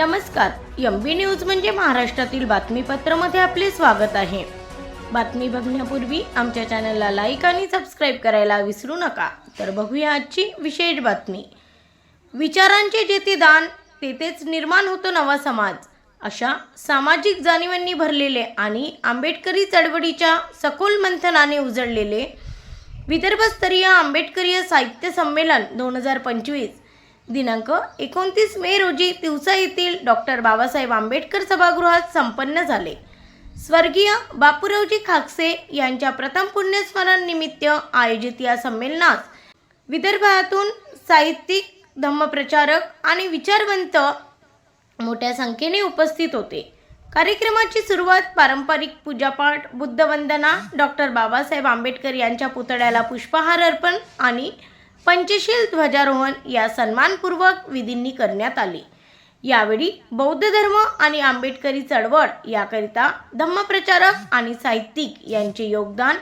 नमस्कार. एम बी न्यूज म्हणजे महाराष्ट्रातील बातमीपत्रामध्ये आपले स्वागत आहे. बातमी बघण्यापूर्वी आमच्या चॅनलला लाईक आणि सबस्क्राईब करायला विसरू नका. तर बघूया आजची विशेष बातमी. विचारांचे जेथे दान तेथेच निर्माण होतो नवा समाज. अशा सामाजिक जाणीवांनी भरलेले आणि आंबेडकरी चळवळीच्या सखोल मंथनाने उजळलेले विदर्भस्तरीय आंबेडकरीय साहित्य संमेलन दोन हजार पंचवीस. दिनांक एकोणतीस मे रोजी तिवसा येथील डॉक्टर बाबासाहेब आंबेडकर सभागृहात संपन्न झाले. स्वर्गीय बापूरावजी खाकसे यांच्या प्रथम पुण्यस्मरण निमित्त आयोजित या संमेलनास विदर्भातून साहित्यिक धम्मप्रचारक आणि विचारवंत मोठ्या संख्येने उपस्थित होते. कार्यक्रमाची सुरुवात पारंपरिक पूजापाठ बुद्धवंदना डॉक्टर बाबासाहेब आंबेडकर यांच्या पुतळ्याला पुष्पहार अर्पण आणि पंचशील ध्वजारोहण या सन्मानपूर्वक विधींनी करण्यात आले. यावेळी बौद्ध धर्म आणि आंबेडकरी चळवळ याकरिता धम्मप्रचारक आणि साहित्यिक यांचे योगदान.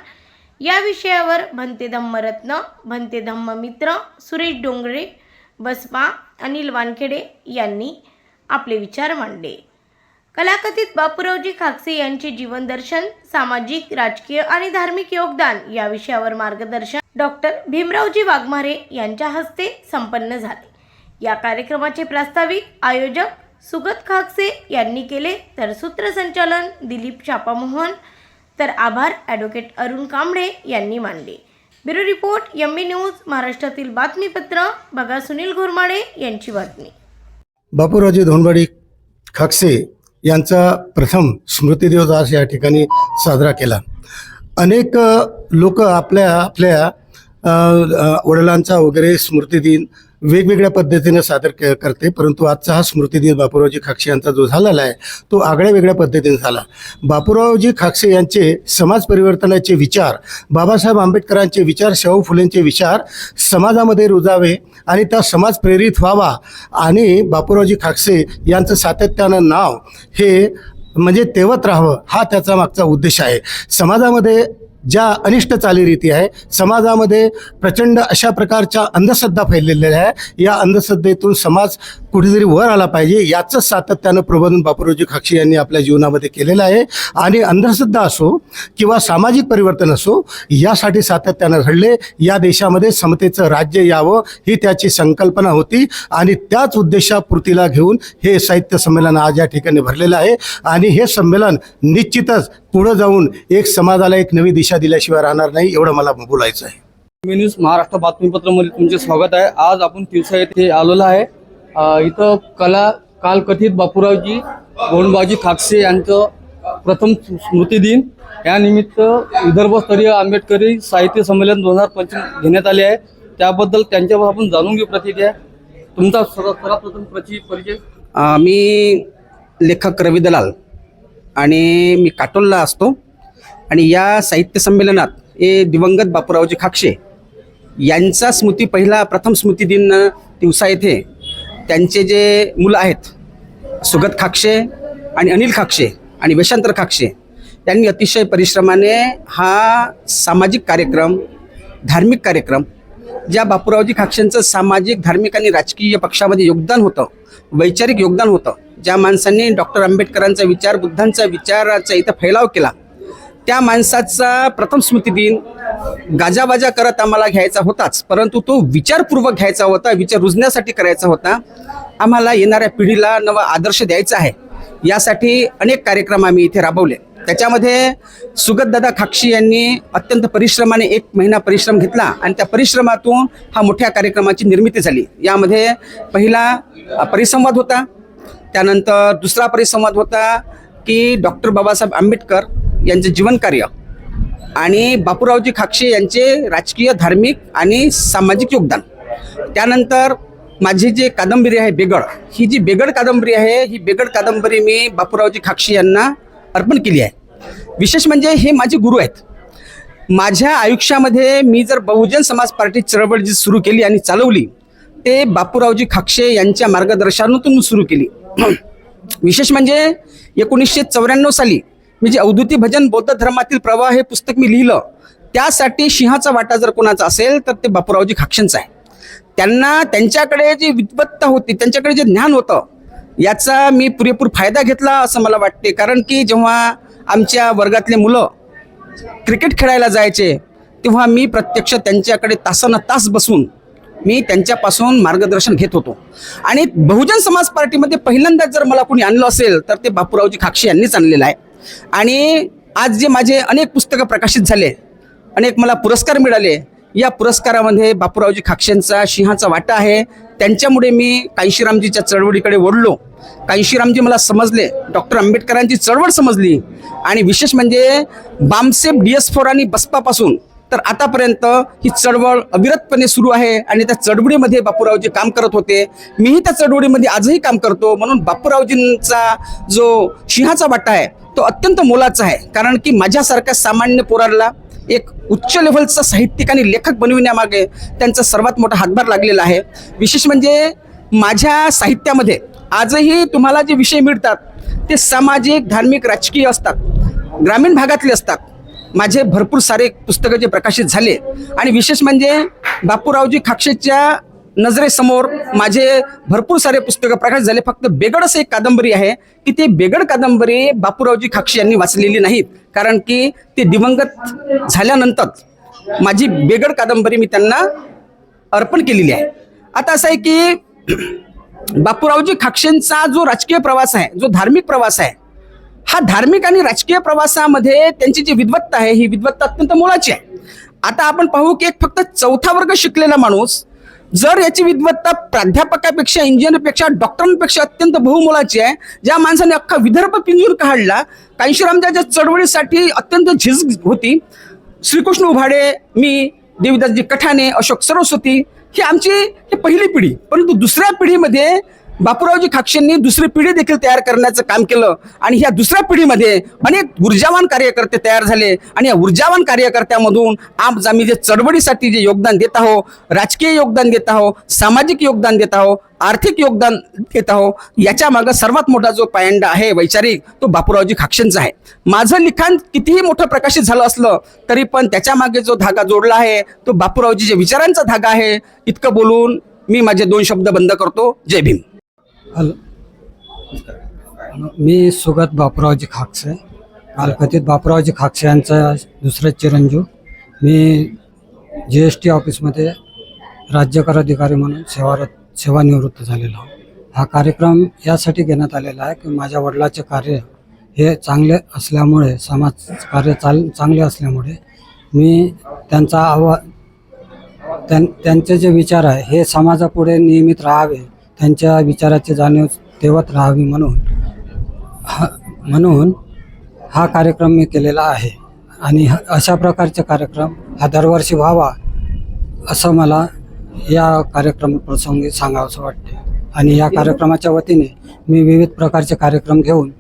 या विषयावर भंते धम्मरत्न भंते धम्ममित्र सुरेश डोंगरे बसपा अनिल वानखेडे यांनी आपले विचार मांडले. कलाकथित बापूरावजी खाकसे यांचे जीवनदर्शन सामाजिक राजकीय आणि धार्मिक योगदान या विषयावर मार्गदर्शन डॉक्टर भीमरावजी वाघमारे यांच्या हस्ते संपन्न झाले. या कार्यक्रमाचे प्रास्ताविक आयोजक सुगत खाकसे यांनी केले तर सूत्रसंचालन दिलीप चापामोहन तर आभार ॲडव्होकेट अरुण कांबळे यांनी मानले. ब्युरो रिपोर्ट एम न्यूज महाराष्ट्रातील बातमीपत्र बघा सुनील घोरमाडे यांची बातमी. बापूरावजी धोंडवाडी खाकसे यांचा प्रथम स्मृतिदिवस आज या ठिकाणी साजरा केला. अनेक लोक आपल्या आपल्या वडिलांचा वगैरे स्मृतिदिन वेगवेगळ्या पद्धतीने सादर के करते. परंतु आजचा हा स्मृतिदिन बापूरावजी खाक्षे यांचा जो झालेला आहे तो आगळ्या वेगळ्या पद्धतीने झाला. बापूरावजी खाक्षे यांचे समाज परिवर्तनाचे विचार बाबासाहेब आंबेडकरांचे विचार शाहू फुलेंचे विचार समाजामध्ये रुजावे आणि त्या समाज प्रेरित व्हावा आणि बापूरावजी खाकसे यांचं सातत्यानं नाव हे म्हणजे तेवत राहावं हा त्याचा मागचा उद्देश आहे. समाजामध्ये ज्या अनिष्ट चालीरीती आहे समाजामध्ये प्रचंड अशा प्रकारच्या अंधश्रद्धा फैललेल्या आहे या अंधश्रद्धेतून समाज कुठेतरी वर आला पाहिजे याचंच सातत्यानं प्रबोधन बापूरावजी खाक्षी यांनी आपल्या जीवनामध्ये केलेलं आहे. आणि अंधश्रद्धा असो किंवा सामाजिक परिवर्तन असो यासाठी सातत्यानं घडले. या देशामध्ये समतेचं राज्य यावं ही त्याची संकल्पना होती आणि त्याच उद्देशापूर्तीला घेऊन हे साहित्य संमेलन आज या ठिकाणी भरलेलं आहे. आणि हे संमेलन निश्चितच पुढं जाऊन एक समाजाला एक नवी दिशा दिल्याशिवाय राहणार नाही एवढं मला बोलायचं आहे. मी न्यूज महाराष्ट्र बातमीपत्रामध्ये तुमचे स्वागत आहे. आज आपण तिवसा येथे आलेलो आहे. इथं कला काल कथित बापूरावजी गोंडबाजी खाकसे यांचं प्रथम स्मृतिदिन. या निमित्त विदर्भस्तरीय आंबेडकरी साहित्य संमेलन दोन हजार पंचवीस घेण्यात आले आहे. त्याबद्दल त्यांच्यावर आपण जाणून घेऊ प्रतिक्रिया तुमचा सर्व सर्वप्रथम प्रचि परिचय. मी लेखक रवी दलाल आणि मी काटोलला असतो. आणि या साहित्य संमेलनात हे दिवंगत बापूरावजी खाक्षे यांचा स्मृती पहिला प्रथम स्मृतिदिन दिवसा येथे त्यांचे जे मुलं आहेत सुगत खाक्षे आणि अनिल खाक्षे आणि वेशांतर खाक्षे त्यांनी अतिशय परिश्रमाने हा सामाजिक कार्यक्रम धार्मिक कार्यक्रम ज्या बापूरावजी खाक्षेंचं सामाजिक धार्मिक आणि राजकीय पक्षामध्ये योगदान होतं वैचारिक योगदान होतं ज्या माणसांनी डॉक्टर आंबेडकरांचा विचार बुद्धांचा विचाराचा इथं फैलाव केला त्या माणसाचा प्रथम स्मृतिदिन गाजाबाजा करत आम्हाला घ्यायचा होताच. परंतु तो विचारपूर्वक घ्यायचा होता विचार रुजण्यासाठी करायचा होता. आम्हाला येणाऱ्या पिढीला नवा आदर्श द्यायचा आहे. यासाठी अनेक कार्यक्रम आम्ही इथे राबवले. त्याच्यामध्ये सुगतदादा खाक्षी यांनी अत्यंत परिश्रमाने एक महिना परिश्रम घेतला आणि त्या परिश्रमातून हा मोठ्या कार्यक्रमाची निर्मिती झाली. यामध्ये पहिला परिसंवाद होता त्यानंतर दुसरा परिसंवाद होता की डॉक्टर बाबासाहेब आंबेडकर यांचे जीवनकार्य. आणि बापूरावजी खाक्षे यांचे राजकीय धार्मिक आणि सामाजिक योगदान. त्यानंतर माझी जी कादंबरी आहे बेगड ही जी बेगड कादंबरी आहे ही बेगड कादंबरी मी बापूरावजी खाक्षे यांना अर्पण केली आहे. विशेष म्हणजे हे माझे गुरु आहेत. माझ्या आयुष्यामध्ये मी जर बहुजन समाज पार्टी चळवळ जी सुरू केली आणि चालवली ते बापूरावजी खाक्षे यांच्या मार्गदर्शनातून सुरू केली. विशेष म्हणजे एकोणीसशे चौऱ्याण्णव साली म्हणजे जे अवधूती भजन बौद्ध धर्मातील प्रवाह हे पुस्तक मी लिहिलं त्यासाठी सिंहाचा वाटा जर कोणाचा असेल तर ते बापूरावजी खाक्षेंचा आहे. त्यांना त्यांच्याकडे जी विद्वत्ता होती त्यांच्याकडे जे ज्ञान होतं याचा मी पुरेपूर फायदा घेतला असं मला वाटते. कारण की जेव्हा आमच्या वर्गातले मुलं क्रिकेट खेळायला जायचे तेव्हा मी प्रत्यक्ष त्यांच्याकडे तासानं तास बसून मी त्यांच्यापासून मार्गदर्शन घेत होतो. आणि बहुजन समाज पार्टीमध्ये पहिल्यांदा जर मला कोणी आणलं असेल तर ते बापूरावजी खाक्षे यांनीच आणलेलं आहे. आणि आज जे माझे अनेक पुस्तकं प्रकाशित झाले अनेक मला पुरस्कार मिळाले या पुरस्कारामध्ये बापूरावजी खाक्षेंचा सिंहाचा वाटा आहे. त्यांच्यामुळे मी कांशीरामजीच्या चळवळीकडे ओढलो कांशीरामजी मला समजले डॉक्टर आंबेडकरांची चळवळ समजली. आणि विशेष म्हणजे बामसेब डी एस फोर आणि बसपापासून तर आतापर्यंत ही चळवळ अविरतपणे सुरू आहे आणि त्या चळवळीमध्ये बापूरावजी काम करत होते. मीही त्या चळवळीमध्ये आजही काम करतो. म्हणून बापूरावजींचा जो सिंहाचा वाटा आहे तो अत्यंत मोलाचा आहे. कारण की माझ्यासारख्या सामान्य पोराला एक उच्च लेव्हलचा साहित्यिक आणि लेखक बनविण्यामागे त्यांचा सर्वात मोठा हातभार लागलेला आहे. विशेष म्हणजे माझ्या साहित्यामध्ये आजही तुम्हाला जे विषय मिळतात ते सामाजिक धार्मिक राजकीय असतात. ग्रामीण भागातले असतात. माझे भरपूर सारे पुस्तकं जे प्रकाशित झाले. आणि विशेष म्हणजे बापूरावजी खाक्षेच्या नजरेसमोर माझे भरपूर सारे पुस्तकं प्रकाशित झाले. फक्त बेगड असं एक कादंबरी आहे. की ते बेगड कादंबरी बापूरावजी खाक्षे यांनी वाचलेली नाहीत. कारण की ते दिवंगत झाल्यानंतर माझी बेगड कादंबरी मी त्यांना अर्पण केलेली आहे. आता असं आहे की बापूरावजी खाक्षेंचा जो राजकीय प्रवास आहे जो धार्मिक प्रवास आहे हा धार्मिक आणि राजकीय प्रवासामध्ये त्यांची जी विद्वत्ता आहे ही विद्वत्ता अत्यंत मोलाची आहे. आता आपण पाहू की एक फक्त चौथा वर्ग शिकलेला माणूस जर याची विद्वत्ता प्राध्यापकापेक्षा इंजिनियरपेक्षा डॉक्टरांपेक्षा अत्यंत बहुमोलाची आहे ज्या माणसाने अख्खा विदर्भ पिंजून काढला कांशीरामच्या ज्या चळवळीसाठी अत्यंत झिज होती श्रीकृष्ण उभाडे मी देवीदासजी कठाणे अशोक सरस्वती ही आमची ही पहिली पिढी. परंतु दुसऱ्या पिढीमध्ये बापूरावजी खाक्षेंनी दुसरी पिढी देखील तयार करण्याचं काम केलं. आणि ह्या दुसऱ्या पिढीमध्ये अनेक ऊर्जावान कार्यकर्ते तयार झाले. आणि या ऊर्जावान कार्यकर्त्यामधून आज आम्ही जे चळवळीसाठी जे योगदान देत आहो राजकीय योगदान देत आहो सामाजिक योगदान देत आहो आर्थिक योगदान देत आहो याच्या मागं सर्वात मोठा जो पायंडा आहे वैचारिक तो बापूरावजी खाक्षेंचा आहे. माझं लिखाण कितीही मोठं प्रकाशित झालं असलं तरी पण त्याच्यामागे जो धागा जोडला आहे तो बापूरावजीच्या विचारांचा धागा आहे इतकं बोलून मी माझे दोन शब्द बंद करतो. जय भीम. हॅलो. मी सुगत बापरावजी खाकसे. कालकथित बापरावजी खाकसे यांचा दुसरा चिरंजीव. मी जी एस टी ऑफिसमध्ये राज्य कर अधिकारी म्हणून सेवारत सेवानिवृत्त झालेलो आहो. हा कार्यक्रम यासाठी घेण्यात आलेला आहे की माझ्या वडिलाचे कार्य हे चांगले असल्यामुळे समाज कार्य चाल चांगले असल्यामुळे मी त्यांचा आवा त्यां त्यांचे जे विचार आहे हे समाजापुढे नियमित राहावे त्यांच्या विचाराची जाणीव ठेवत राहावी म्हणून. हा म्हणून हा कार्यक्रम मी केलेला आहे. आणि ह- अशा प्रकारचे कार्यक्रम हा दरवर्षी व्हावा असं मला या कार्यक्रम प्रसंगी सांगावंसं वाटते. आणि या कार्यक्रमाच्या वतीने मी विविध प्रकारचे कार्यक्रम घेऊन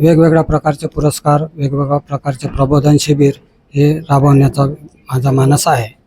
वेगवेगळ्या प्रकारचे पुरस्कार वेगवेगळ्या प्रकारचे प्रबोधन शिबिर हे राबवण्याचा माझा मानस आहे.